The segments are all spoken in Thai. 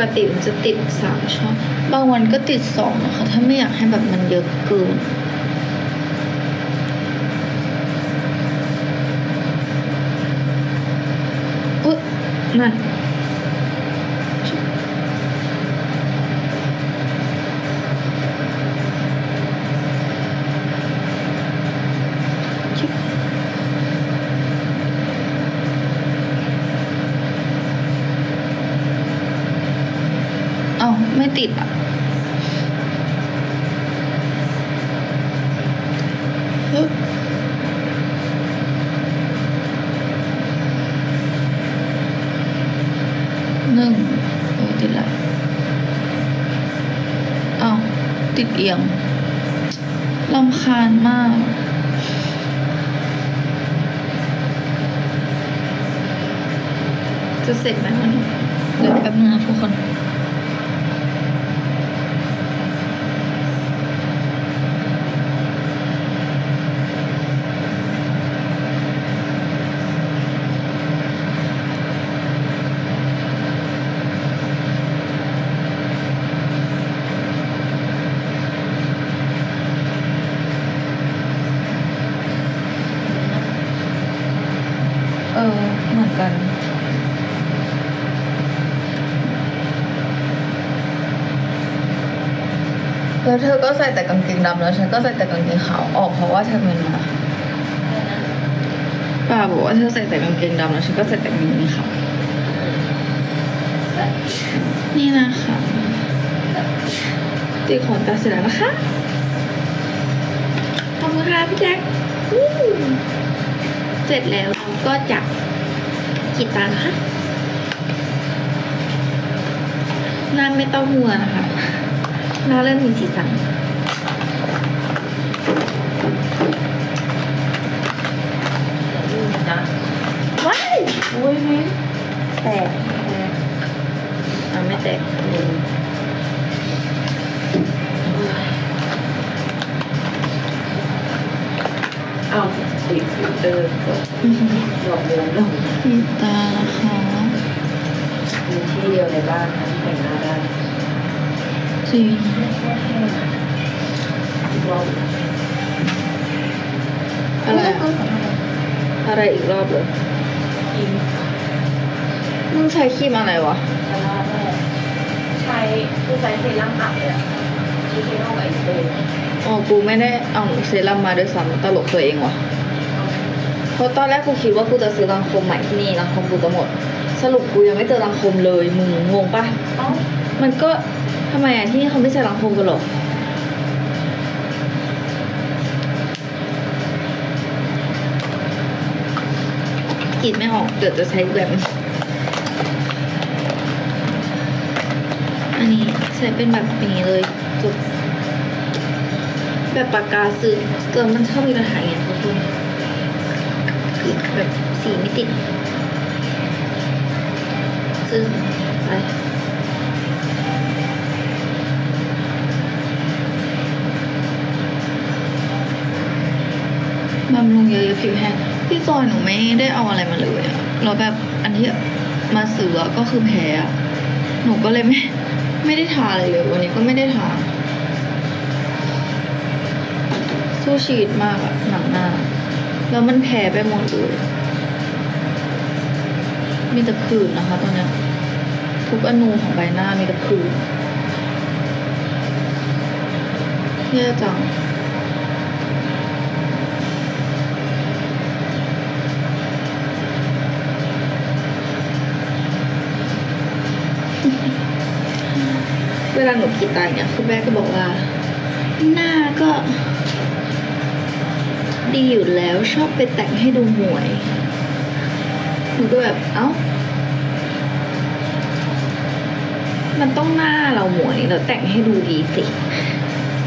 กติมันจะติดสามช่องบางวันก็ติดสองนะคะถ้าไม่อยากให้แบบมันเยอะเกินอุ๊ยนั่น ชิบเอ้าไม่ติดอะ ฮึบหนึ่งโอ้ติดละเอ้าติด เอียงลำคาญมากจะเสร็จไหมมันเดี๋ยวแป๊บนึงนะทุกคน เออ เหมือนกัน แล้วเธอก็ใส่แต่กางเกงดำแล้วฉันก็ใส่แต่กางเกงขาวออกเพราะว่าเธอเป็นมาป้าบอกว่าเธอใส่แต่กางเกงดำแล้วฉันก็ใส่แต่กางเกงขาวนี่นะคะตีขนตาเสร็จแล้วนะคะขอบคุณค่ะพี่แจ็คเสร็จแล้วเราก็จะกีดตานะคะหน้าไม่ต้องมัวนะคะ หน้าเริ่มมีสีสันนะว้ายอุ้ยมิ้นแตกอะไม่แตกอ้าวติดฟิลเตอร์ก็ดอกเดือนลงกีดตานะคะมีที่เดียวในบ้านนะที่แต่งหน้าได้ จริงอีกรอบอะไรอะอะไรอีกรอบเลยกินมึงใช้ครีมอะไรวะชนะแม่ใช้คือใช้เซรั่มอับเลยอะมีเซรั่มกับไอสเตย์อ๋อกูไม่ได้เอาเซรั่มมาด้วยซ้ำตลกตัวเองว่ะเพราะตอนแรกกูคิดว่ากูจะซื้อรังคมใหม่ที่นี่รังคมกูจะหมด สรุปกูยังไม่เจอรังคมเลยมึงงงปะเอ้ามันก็ ทำไมอะที่นี่เขาไม่ใช้รังคมกันหรอกรีดไม่ออกเดี๋ยวจะใช้แบบนึงอันนี้ใช้เป็นแบบนี้เลยจบแบบปากกาซื้อเกินมันชอบมีปัญหาอย่างเงี้ยทุกคนกรีดแบบสีไม่ติดซึ่งไป บำรุงเยอะๆผิวแห้งพี่จอยหนูไม่ได้เอาอะไรมาเลยอะแล้วแบบอันที่มาซื้อก็คือแพ้อะหนูก็เลยไม่ไม่ได้ทาอะไรเลย วันนี้ก็ไม่ได้ทาสู้ชีวิตมากอะหนังหน้า แล้วมันแพ้ไปหมดเลยมีแต่ผื่นนะคะตอนนี้ทุกอนูของใบหน้ามีแต่ผื่นแย่จัง เวลาหนูกรีดตาอย่างเงี้ยคุณแม่ก็บอกว่า หน้าก็ ดีอยู่แล้วชอบไปแต่งให้ดูหมวยหนูก็แบบเอ้า มันต้องหน้าเราหมวยแล้วแต่งให้ดูดีสิ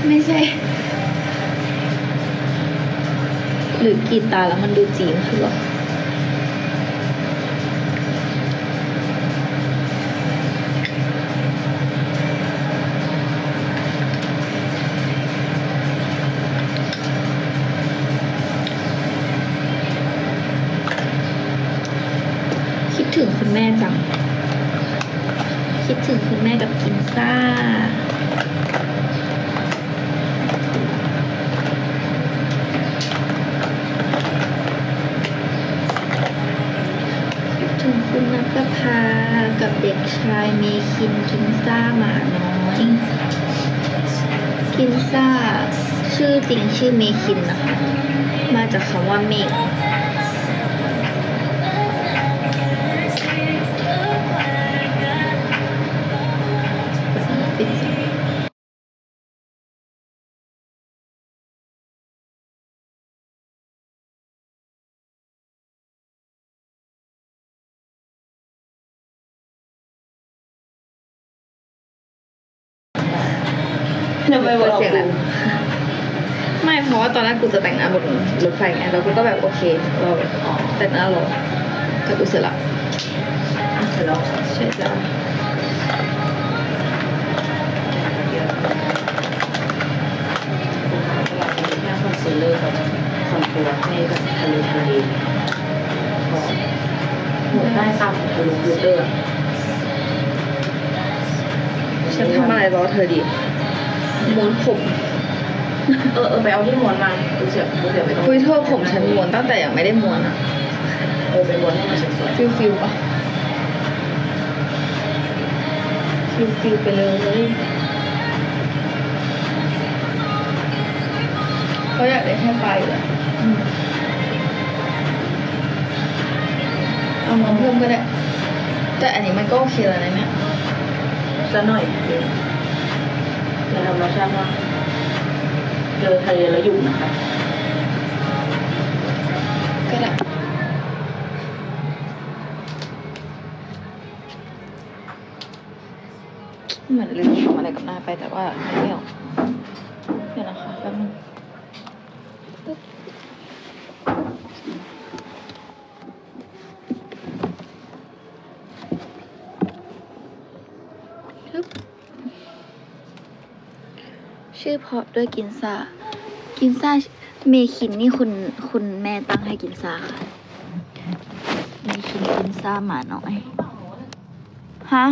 ไม่ใช่ หรือกรีดตาแล้วมันดูจีนคือหรอ คิดถึงคุณแม่จัง คิด ถึงคุณแม่กับกินซ่า คิดถึงคุณนัทภา กับเด็กชายเมคินกินซ่าหมาน้อยกินซ่าชื่อจริงชื่อเมคินนะคะ มาจากคำว่าเมก ทำไมเปิดเสียงแล้วไม่เพราะว่าตอนแรกกูจะแต่งหน้าบนรถไฟไงแล้วกูก็แบบโอเคเราแบบอ๋อแต่งหน้ารอแต่กูเสร็จละเสร็จแล้วใช่จ้ะแค่คอนซีลเลอร์กับคอนทัวร์ให้แบบทะเลทะเลพอหัวใต้ตำทะลุฟิลเตอร์ฉันทำอะไรรอเธอดี ม้วนผมเออเออไปเอาที่ม้วนมาดูเสียดูเสียไปตรงคุยเธอผมฉันม้วนตั้งแต่ยังไม่ได้ม้วนอะเออไปม้วนให้มันสวยฟิลฟิลปะฟิลฟิลไปเลยเขาอยากได้แค่ปลายอยู่แล้วๆอืมเอามาเพิ่มก็ได้ แต่อันนี้มันก็โอเคแล้วนะเนี่ยซะหน่อยเดียว อย่าทำราชาติว่าเจอทะเลแล้วอยู่นะคะก็ได้เหมือนลืมทำอะไรกับหน้าไปแต่ว่าไม่ออกเดี๋ยวนะคะแป๊บนึงปึ๊บฮึบชื่อ เพราะด้วยกินซ่า กินซ่าเมคินนี่คุณคุณแม่ตั้งให้กินซ่าค่ะ เมคินกินซ่าหมาน้อย ฮะ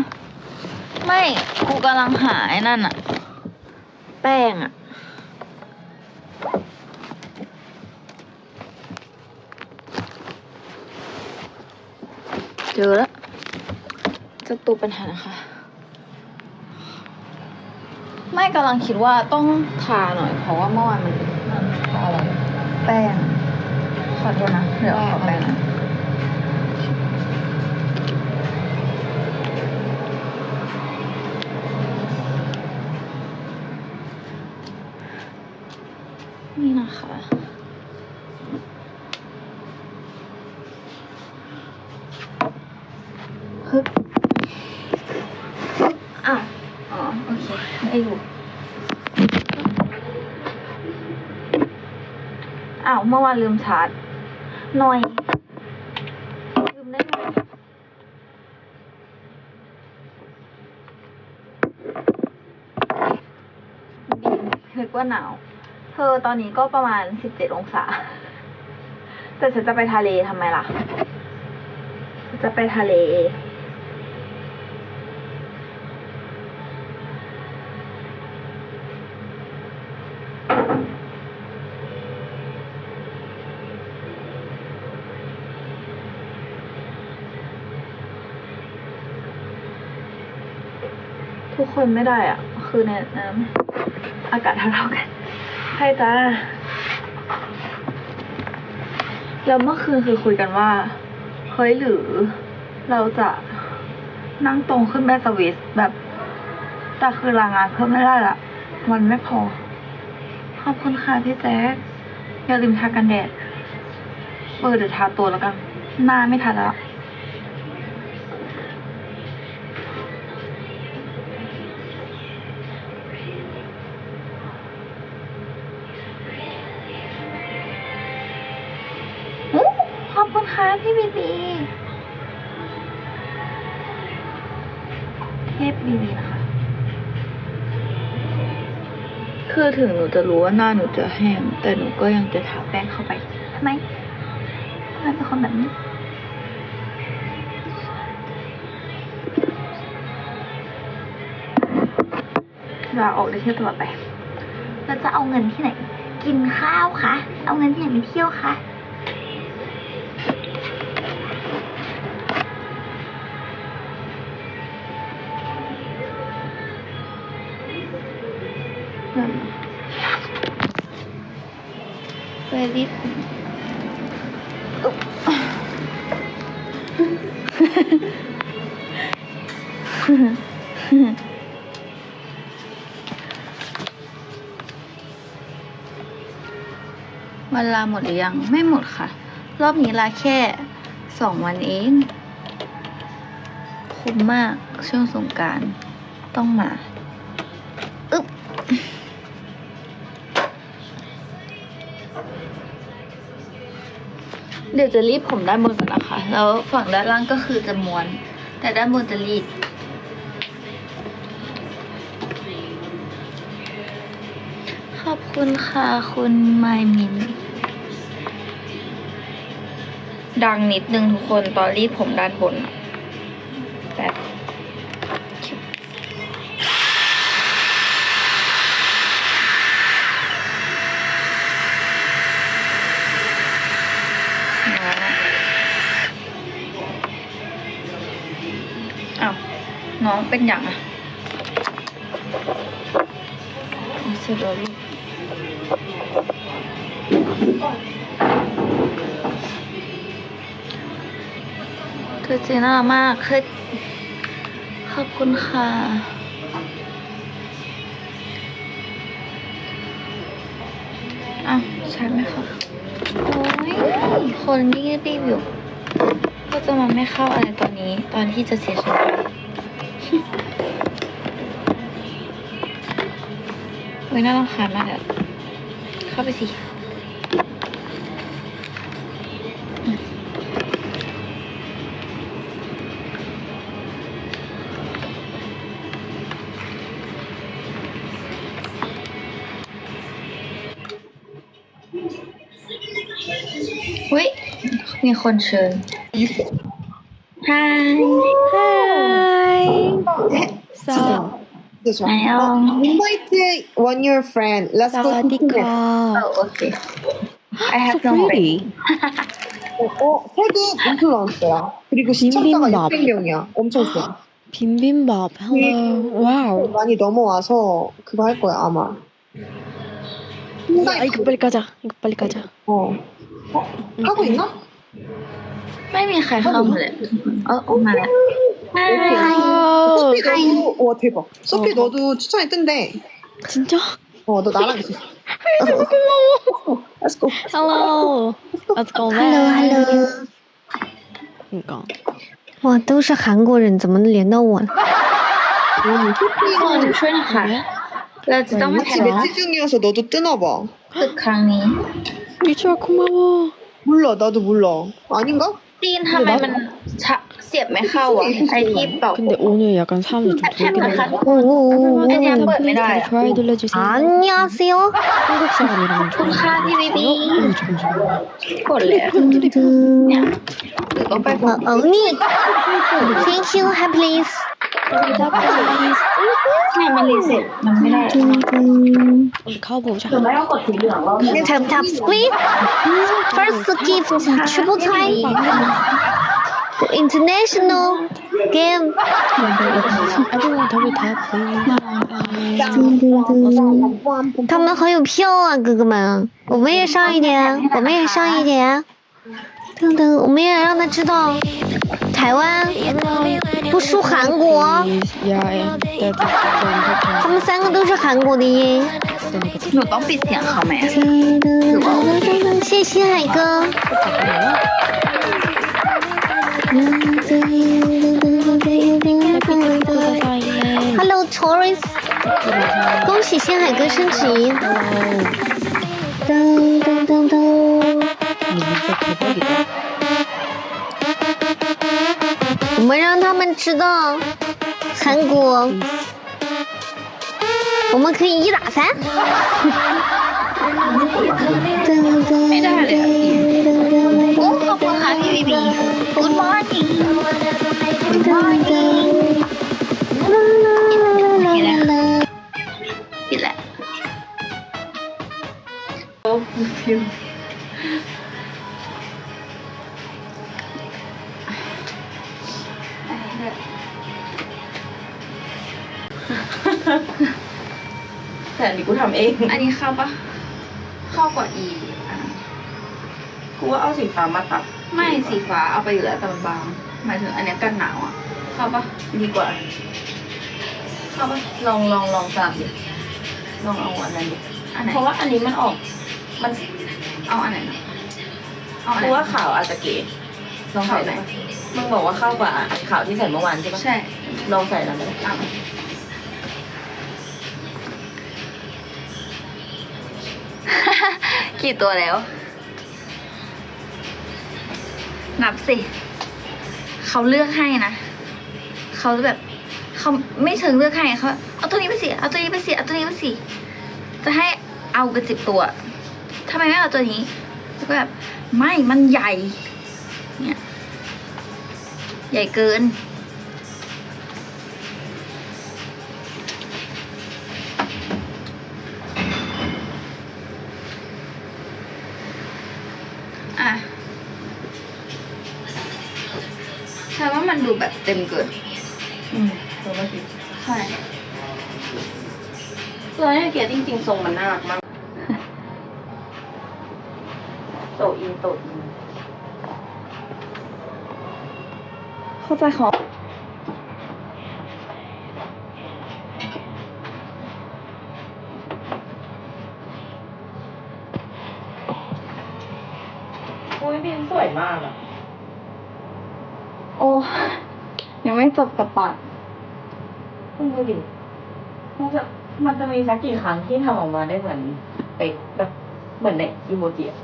ไม่ กูกำลังหาไอ้นั่นอะแป้งอะเจอแล้วเจะตัวปัญหานะคะ ไม่กำลังคิดว่าต้องทาหน่อยเพราะว่าเมื่อวานมันมันอะไรแป้งขอโทษนะเดี๋ยวขอแป้งนะนี่นะคะฮึบอ้าว อ๋อ โอเค ไม่อยู่อ้าวเมื่อวานลืมชาร์จหน่อย ลืมได้ไงบีมนึกว่าหนาว เธอตอนนี้ก็ประมาณสิบเจ็ดองศา แต่ฉันจะไปทะเลทำไมล่ะ จะไปทะเล ทุกคนไม่ได้อะคือในน้ำอากาศเท่าๆกันใช่จ้าแล้วเมื่อคืนคือคุยกันว่าเฮ้ยหรือเราจะนั่งตรงขึ้นแม่สวิสแบบแต่คือลางานเพิ่มไม่ได้ละมันไม่พอ ขอบคุณค่ะพี่แจ๊คอย่าลืมทากันแดดเออเดี๋ยวทาตัวแล้วกัน หน้าไม่ทันแล้ว พี่บีบีเทพบีบีนะคะ คือถึงหนูจะรู้ว่าหน้าหนูจะแห้ง แต่หนูก็ยังจะทาแป้งเข้าไปทำไมทำไมเป็นคนแบบนี้อลาออกได้เที่ยวตลอดไปเราจะเอาเงินที่ไหน กินข้าวคะ เอาเงินที่ไหนไปเที่ยวคะ เวลิสวันลาหมดหรือยัง ไม่หมดค่ะ รอบนี้ลาแค่สองวันเอง คุ้มมากช่วงสงการต้องมา เดี๋ยวจะรีบผมด้านบนก่อนนะคะ แล้วฝั่งด้านล่างก็คือจะม้วน แต่ด้านบนจะรีดขอบคุณค่ะคุณไมมิน ดังนิดนึงทุกคนตอนรีดผมด้านบนอะ อ้าวน้องเป็นอย่างอะเอาเสร็จแล้วลูกเธอเจน่ามากเคยขอบคุณค่ะอ้าวใช่ไหมคะโอ้ยคนนี่รีบอยู่ จะมาไม่เข้าอะไรตอนนี้ ตอนที่จะเสียชีวิตเว้ยน่ารำคาญมากเลยอะเข้าไปสิอุ้ยมีคนเชิญ Hi Hi so This one. 안녕. Uh, invite uh, one your friend. Let's go. to dinner. Oh okay I So have friend pretty. 어, 태국 인플루언서야. 그리고 시청자가 비빔밥. 600명이야. 엄청 좋아. 빈빈밥. 와우. 많이 넘어와서 그거 할 거야 아마. 야, 이거 빨리 가자. 이거 빨리 가자. 어. 어? 하고 있나? ไม่มีใครเข้ามาเลยเออมาแล้ว Hi 와우. 소피 너도 와 대박. 소피 어. 너도 추천이 뜬대. 진짜? 어, 너 나랑 있어. Let's go. Hello. Let's go Hello back. Hello， 그러니까. 哇，都是韩国人，怎么连到我了？ ทุกคนช่วยหนะคะเราจะต้องมาแข่ง 같이 매치 중이어서 너도 뜨나 봐. ตึกครั้งนี้ 미주야 고마워. 몰라 나도 몰라. 아닌가? 띵 하면은 자 근데 오늘 약간 사람이 좀 돌긴 아, 안녕하세요. 한국 사람이라면 어, 음. 아, 언니. Thank you. firstgive troubletime international game 他们很有票啊哥哥们我们也上一点我们也上一点等等，我们也让他知道，台湾不输韩国。他们三个都是韩国的耶。谢谢星海哥。Hello Toris，恭喜星海哥升级。你们在直播间。们知道韩国，我们可以一打三。没这样的。Thank you. แต่อันนี้กูทำเอง อันนี้เข้าปะเข้ากว่าอีอันนั้นกูว่าเอาสีฟ้ามาตัดไม่สีฟ้าเอาไปอยู่แล้วแต่มันบางหมายถึงอันเนี้ยกันหนาวอะ เข้าปะดีกว่า เข้าปะลองลองลองตามดิลองเอาอันนั้นดิอันไหนเพราะว่าอันนี้มันออก มันเอาอันไหนนะเอาอันไหนกูว่าขาวอาจจะเก๋ลองใส่ขาวไหไหนนมึงบอกว่าเข้ากว่าขาวที่ใส่เมื่อวานใช่ปะใช่ ลองใส่แล้วไหมเอา กี่ตัวแล้ว นับสิ เขาเลือกให้นะ เขาแบบเขาไม่เชิงเลือกให้เขาเอาตัวนี้ไปสิ เอาตัวนี้ไปสิ เอาตัวนี้ไปสิ จะให้เอากระสิบตัวทำไมไม่เอาตัวนี้แล้วก็แบบไม่ มันใหญ่ เนี่ย ใหญ่เกิน เต็มเกินอืมตัวก็คิดใช่ตัวนี้เก๋จริงๆทรงมันน่ารักมากโตอินโตอินเข้าใจของอุ้ยบินสวยมากอะ โอ้ ยังไม่ จบกับปัดคุณดูดิมันจะมันจะมีสักกี่ครั้งที่ทำออกมาได้เหมือนเป๊ะแบบเหมือนในอีโมจิอะ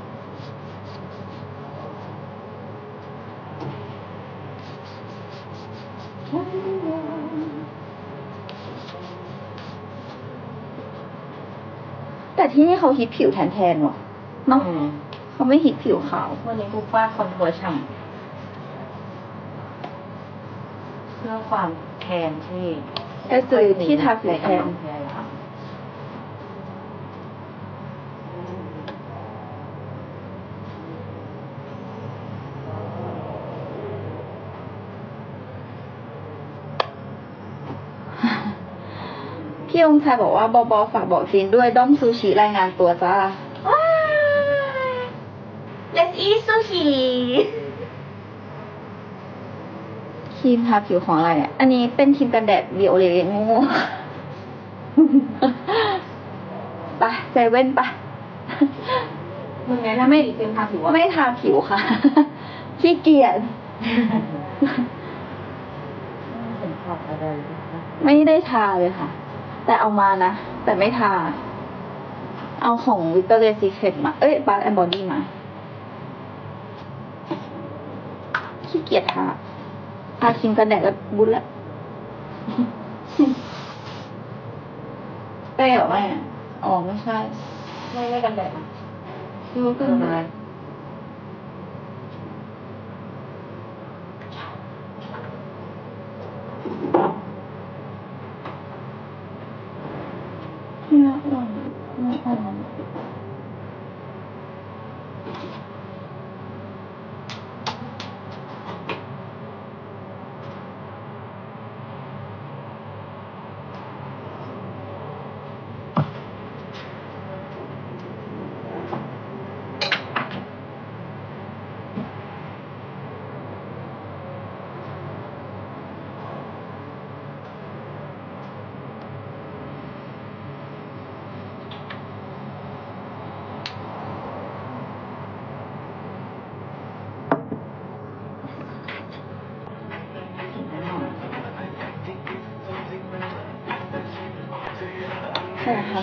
แต่ที่นี่เขาฮิตผิวแทนๆว่ะเนาะอืมเขาไม่ฮิตผิวขาว วันนี้กูฟาดคอนทัวร์ฉ่ำเพื่อความแทนที่ไปซื้อที่ทาผิวแทนใช่ค่ะพี่องค์ชายบอกว่าบอบอฝากบอกจีนด้วยด้อมซูชิรายงานตัวจ้า Let's eat sushi ครีมทาผิวของอะไรเนี่ย อันนี้เป็นครีมกันแดดวิโอเลตโง่ไปเซเว่นไปมึงแนะนำไม่เป็นทาผิวว่าไม่ทาผิวค่ะขี้เกียจเห็นขอบอะไรนะไม่ได้ทาเลยค่ะ แต่เอามานะ แต่ไม่ทา เอาของ Victoria's Secret มา เอ้ย Bath and Body มาขี้เกียจทา ทาครีมกันแดดก็บุญละเต้เหรอแม่อ๋อไม่ใช่ ไม่ไม่กันแดดอะ คือก็เป็นอะไรเนี่ยอ่อนเนี่ยอ่อน ใช่ค่ะ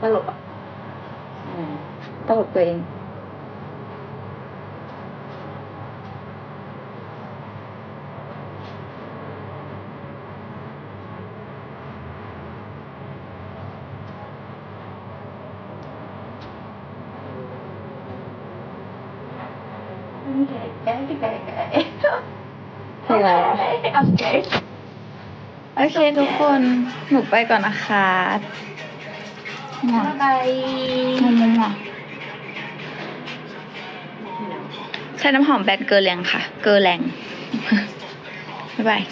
ตลกอะ อืม ตลกตัวเองแก่แก่แก่แก่เพลงอะไรอะโอเคโอเคทุกคน หนูไปก่อนนะคะง่วง拜拜。ง่ ใช้น้ำหอมแบรนด์เกอร์แรงค่ะ เกอร์แรงบ๊ายบายบาย